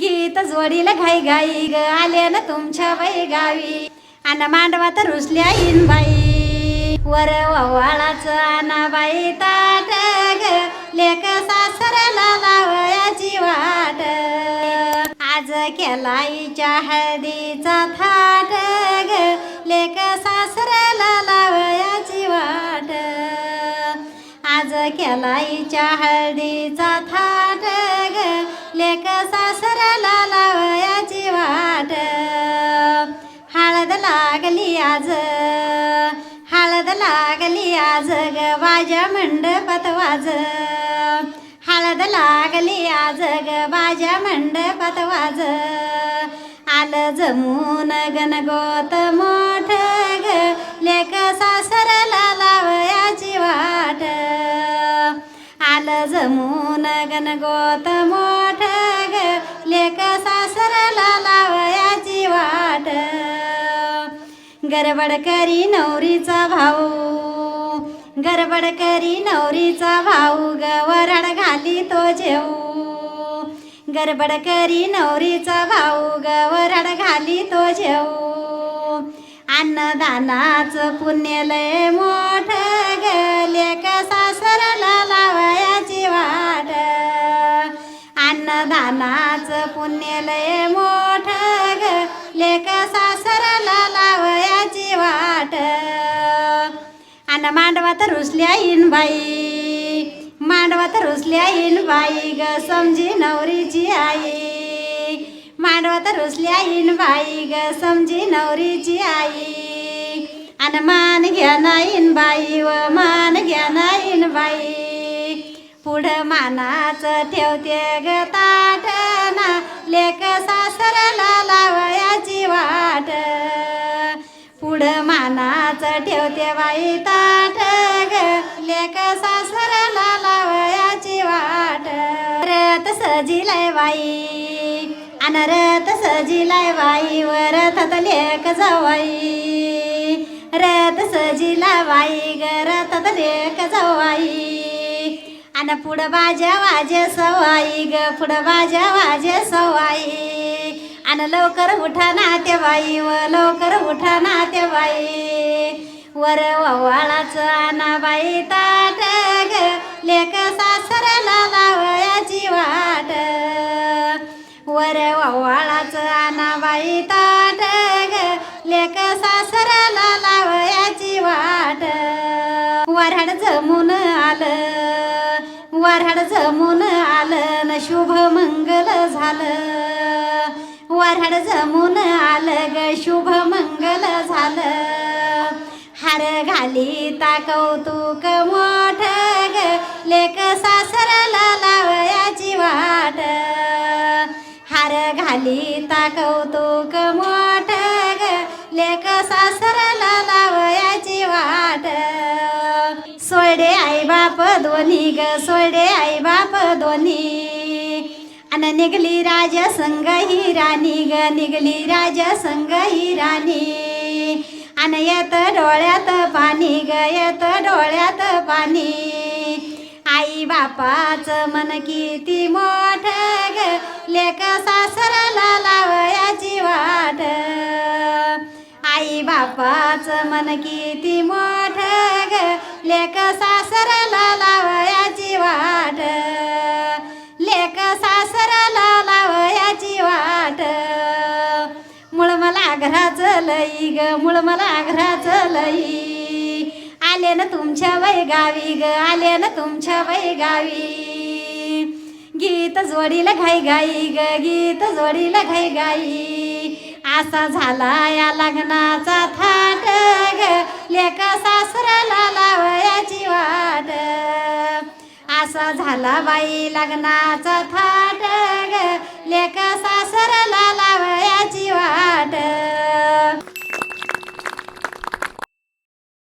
गीत जोडीला घाई घाई ग आले ना तुमच्या बाई गावी आणि मांडवा तर रुसल्या इन बाई. वर ववाळाच आना बाई ताट ग लेक सासऱ्याला लावयाची वाट. आज केला हळदीचा था लाईच्या हळदीचा थाट ग. लेक सासऱ्याला लावयाची वाट. हळद लागली आज. हळद लागली आज ग. बाजा मंडपात वाज. हळद लागली आज ग. बाजा मंडपात वाज. आलं जमून गणगोत मोठ ग. लेक सासरला जमून गणगोत मोठ ग लेक सासरला लावयाची वाट. गरबड करी नवरीचा भाऊ गरबड करी नवरीचा भाऊ ग वरड घाली तो जेऊ. गरबड करी नवरीचा भाऊ ग वरड घाली तो जेऊ. अन्नदानाचं पुण्य लय मोठ ग लेक सासरला अन्नदानाचं पुण्य लय मोठ ग. लेक सासरला लावयाची वाट. अन मांडवात रुसल्या इन बाई. मांडवात रुसल्या इन बाई ग समजी नवरीची आई. मांडवत रुसल्या इन बाई ग समजी नवरीची आई. अन मान घ्या नाईन बाई. मानाचं ठेवते ग ताटना लेक सासरला लावयाची वाट. पुढं मानाचं ठेवते बाई ताट ग. लेक सासरला लावयाची वाट. रथ सजिलाय बाई. अन रथ सजिलाय बाई. व लेख जवाई रत रथ सजिला बाई. ग लेख लेक आणि पुढं बाजा वाजे सवाई ग पुढं बाजा वाजे सवाई. आणि लवकर उठा नाते बाई व लवकर उठा नाते बाई वर ववाळाचं आणा बाई ताट ग लेक सासऱ्याला लावयाची वाट. वर ववाळाचं आणा बाई ताट वऱ्हाड जमून आलं वऱ्हाड जमून आलं न शुभ मंगल झालं. वऱ्हाड जमून आलं ग शुभ मंगल झालं. हार घाली ता कौतुक मोठ ग लेक सासरला लावयाची वाट. हार घाली ता कौतुक मोठ ग लेक सासरला लावयाची वाट. बाप दोन्ही ग सोयडे आई बाप दोन्ही. अन निघली राज संग ही राणी ग निघली राज संग ही राणी. अन येत डोळ्यात पाणी ग येत डोळ्यात पाणी. आई बापाचं मन किती मोठ ग लेक सासराला लावयाची वाट. आई बापाचं मन किती मोठ ग लेक लाव मला घराचं लई ग मुळ मला घराचं लई. आले ना तुमच्या वय गावी ग आले ना तुमच्या वय गावी गीत जोडीला घाई गाई ग गीत जोडीला घाई गाई असा झाला या लग्नाचा थाट ग लेक सासऱ्याला लावयाची वाट. असा झाला बाई लग्नाचा थाट ग लेक सासरला लावयाची वाट.